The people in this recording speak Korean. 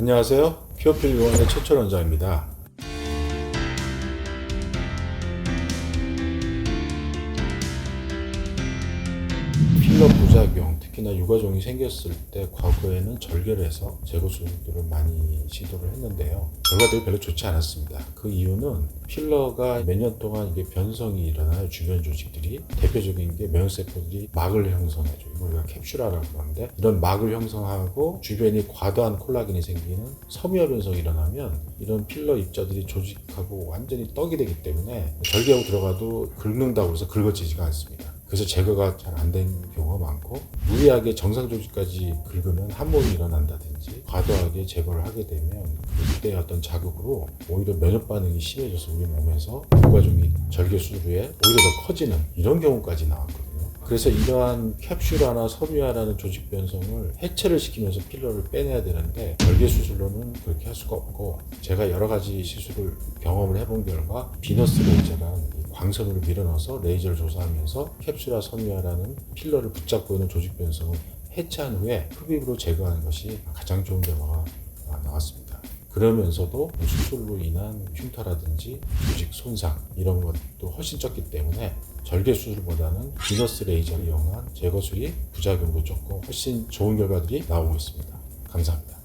안녕하세요. 큐어필 요원의 최철 원장입니다. 필러 부작용, 특히나 유과종이 생겼을 때 과거에는 절개해서 제거 수술들을 많이 시도를 했는데요. 결과들이 별로 좋지 않았습니다. 그 이유는 필러가 몇 년 동안 이게 변성이 일어나요. 주변 조직들이 대표적인 게 면세포들이 막을 형성해줘요. 우리가 캡슐화라고 그러는데 이런 막을 형성하고 주변이 과도한 콜라겐이 생기는 섬유화 변성이 일어나면 이런 필러 입자들이 조직하고 완전히 떡이 되기 때문에 절개하고 들어가도 긁는다고 해서 긁어지지가 않습니다. 그래서 제거가 잘 안 된 경우가 많고 무리하게 정상 조직까지 긁으면 함몰이 일어난다든지 과도하게 제거를 하게 되면 그때 어떤 자극으로 오히려 면역 반응이 심해져서 우리 몸에서 부과종이 절개 수술 후에 오히려 더 커지는 이런 경우까지 나왔거든요. 그래서 이러한 캡슐화나 섬유화라는 조직 변성을 해체를 시키면서 필러를 빼내야 되는데 절개 수술로는 그렇게 할 수가 없고 제가 여러 가지 시술을 경험을 해본 결과 비너스 레이저라는 이 광선으로 밀어넣어서 레이저를 조사하면서 캡슐화 섬유화라는 필러를 붙잡고 있는 조직 변성을 해체한 후에 흡입으로 제거하는 것이 가장 좋은 결과가 나왔습니다. 그러면서도 수술로 인한 흉터라든지 조직 손상 이런 것도 훨씬 적기 때문에 절개 수술보다는 비너스 레이저를 이용한 제거 수의 부작용도 적고 훨씬 좋은 결과들이 나오고 있습니다. 감사합니다.